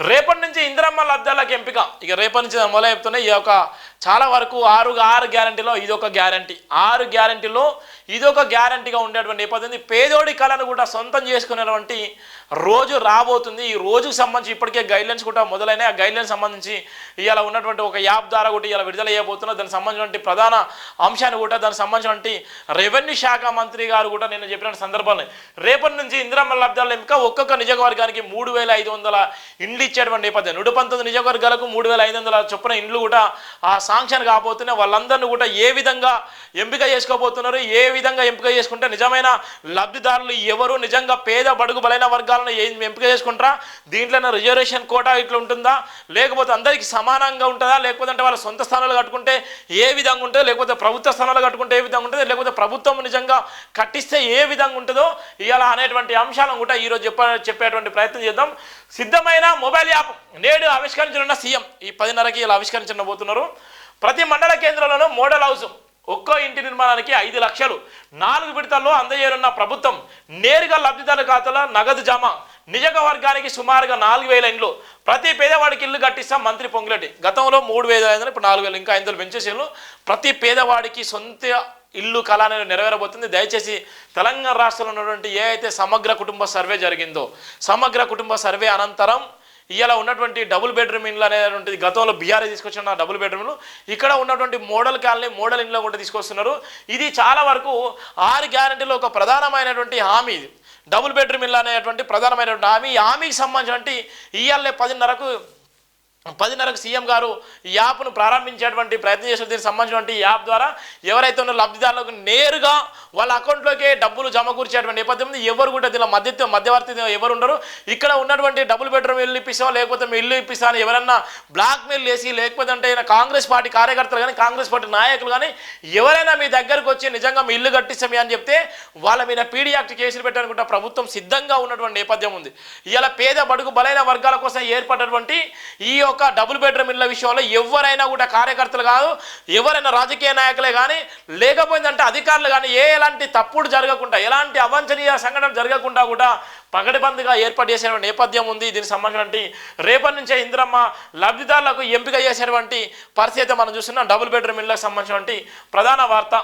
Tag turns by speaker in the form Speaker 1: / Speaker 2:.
Speaker 1: రేపటి నుంచి ఇందిరమ్మ లబ్ధాలకు ఎంపిక. ఇక రేపటి నుంచి మొదలు చెప్తున్నా ఈ యొక్క చాలా వరకు ఆరు ఆరు గ్యారంటీలో ఒక గ్యారంటీ ఆరు గ్యారంటీలో ఇదొక గ్యారంటీగా ఉండేటువంటి నేపథ్యం పేదోడి కళను కూడా సొంతం చేసుకునేటువంటి రోజు రాబోతుంది. ఈ రోజుకు సంబంధించి ఇప్పటికే గైడ్లైన్స్ కూడా మొదలైన ఆ గైడ్లైన్స్ సంబంధించి ఇవాళ ఉన్నటువంటి ఒక యాప్ ద్వారా కూడా ఇలా విడుదల చేయబోతున్నారు. దానికి సంబంధించినటువంటి ప్రధాన అంశాన్ని కూడా దానికి సంబంధించినటువంటి రెవెన్యూ శాఖ మంత్రి గారు కూడా నేను చెప్పిన సందర్భాలు రేపటి నుంచి ఇందిరమ్మ లబ్ధాల ఎంపిక ఒక్కొక్క నియోజకవర్గానికి మూడు వేల ఐదు వందల ఇండ్లు ఇచ్చేటువంటి నేపథ్యం. నూట పంతొమ్మిది నియోజకవర్గాలకు మూడు వేల ఐదు వందల చొప్పున ఇండ్లు కూడా ఆ సాంక్షన్ కాబోతున్నాయి. వాళ్ళందరినీ కూడా ఏ విధంగా ఎంపిక చేసుకోబోతున్నారు? ఏ విధంగా ఎంపిక చేసుకుంటే నిజమైన లబ్ధిదారులు ఎవరు? నిజంగా పేద బడుగు బలైన వర్గాలను ఎంపిక చేసుకుంటారా? దీంట్లోనే రిజర్వేషన్ కోటా ఇట్లా ఉంటుందా? లేకపోతే అందరికీ సమానంగా ఉంటుందా? లేకపోతే అంటే వాళ్ళ సొంత స్థానాలు కట్టుకుంటే ఏ విధంగా ఉంటుందో లేకపోతే ప్రభుత్వ స్థానాలు కట్టుకుంటే ఏ విధంగా ఉంటుంది లేకపోతే ప్రభుత్వం నిజంగా కట్టిస్తే ఏ విధంగా ఉంటుందో ఇలా అనేటువంటి అంశాలను కూడా ఈరోజు చెప్ప చెప్పేటువంటి ప్రయత్నం చేద్దాం. సిద్ధమైన మొబైల్ యాప్ నేడు ఆవిష్కరించనున్న సీఎం. ఈ పదిన్నరకి ఇలా ఆవిష్కరించబోతున్నారు. ప్రతి మండల కేంద్రంలోనూ మోడల్ హౌస్ ఒక్కో ఇంటి నిర్మాణానికి ఐదు లక్షలు. నాలుగు విడతల్లో అందజేయనున్న ప్రభుత్వం నేరుగా లబ్ధిదారుల ఖాతాలో నగదు జమ. నియోజకవర్గానికి సుమారుగా నాలుగు వేల ఇండ్లు. ప్రతి పేదవాడికి ఇల్లు కట్టిస్తాం మంత్రి పొంగులెడ్డి గతంలో మూడు వేల ఐదు ఇప్పుడు నాలుగు వేలు. ఇంకా ఐదు వందలు పెంచేసేళ్ళు ప్రతి పేదవాడికి సొంత ఇల్లు కళ అనేది నెరవేరబోతుంది. దయచేసి తెలంగాణ రాష్ట్రంలో ఉన్నటువంటి ఏ అయితే సమగ్ర కుటుంబ సర్వే జరిగిందో సమగ్ర కుటుంబ సర్వే అనంతరం ఇవాళ ఉన్నటువంటి డబుల్ బెడ్రూమ్ ఇండ్లు అనేటువంటిది గతంలో బీఆర్ఏ తీసుకొచ్చిన డబుల్ బెడ్రూమ్లు ఇక్కడ ఉన్నటువంటి మోడల్ కాలనీ మోడల్ ఇండ్లో కూడా తీసుకొస్తున్నారు. ఇది చాలా వరకు ఆరు గ్యారంటీలో ఒక ప్రధానమైనటువంటి హామీ ఇది. డబుల్ బెడ్రూమ్ ఇల్లు అనేటువంటి ప్రధానమైనటువంటి హామీ. ఈ హామీకి సంబంధించినటువంటి ఇవాళ పదిన్నరకు పదిన్నరకు సీఎం గారు ఈ యాప్ను ప్రారంభించేటువంటి ప్రయత్నం చేసిన దీనికి సంబంధించినటువంటి యాప్ ద్వారా ఎవరైతే ఉన్న లబ్ధిదారులకు నేరుగా వాళ్ళ అకౌంట్లోకే డబ్బులు సమకూర్చేటువంటి నేపథ్యం ఉంది. ఎవరు కూడా దీనిలో మధ్య మధ్యవర్తి ఎవరు ఉండరు. ఇక్కడ ఉన్నటువంటి డబుల్ బెడ్రూమ్ ఇల్లు ఇప్పిస్తాం లేకపోతే మీ ఇల్లు ఇప్పిస్తాను ఎవరన్నా బ్లాక్ మెయిల్ వేసి లేకపోతే అంటే కాంగ్రెస్ పార్టీ కార్యకర్తలు కానీ కాంగ్రెస్ పార్టీ నాయకులు కానీ ఎవరైనా మీ దగ్గరకు వచ్చి నిజంగా మీ ఇల్లు కట్టిస్తామే అని చెప్తే వాళ్ళ మీద పీడీ యాక్ట్ కేసులు పెట్టాలనుకుంటే ప్రభుత్వం సిద్ధంగా ఉన్నటువంటి నేపథ్యం ఉంది. ఇలా పేద బడుగు బలైన వర్గాల కోసం ఏర్పడినటువంటి ఈ యొక్క డబుల్ బెడ్రూమ్ ఇళ్ళ విషయంలో ఎవరైనా కూడా కార్యకర్తలు కాదు ఎవరైనా రాజకీయ నాయకులే కానీ లేకపోయిందంటే అధికారులు కానీ ఏ ఎలాంటి తప్పుడు జరగకుండా ఎలాంటి అవాంఛనీయ సంఘటన జరగకుండా కూడా పగటిబందిగా ఏర్పాటు చేసిన నేపథ్యం ఉంది. దీనికి సంబంధించినటువంటి రేపటి నుంచే ఇందిరమ్మ లబ్ధిదారులకు ఎంపిక చేసేటువంటి పరిస్థితి అయితే మనం చూస్తున్నాం. డబుల్ బెడ్రూమ్ ఇళ్ళకి సంబంధించినటువంటి ప్రధాన వార్త.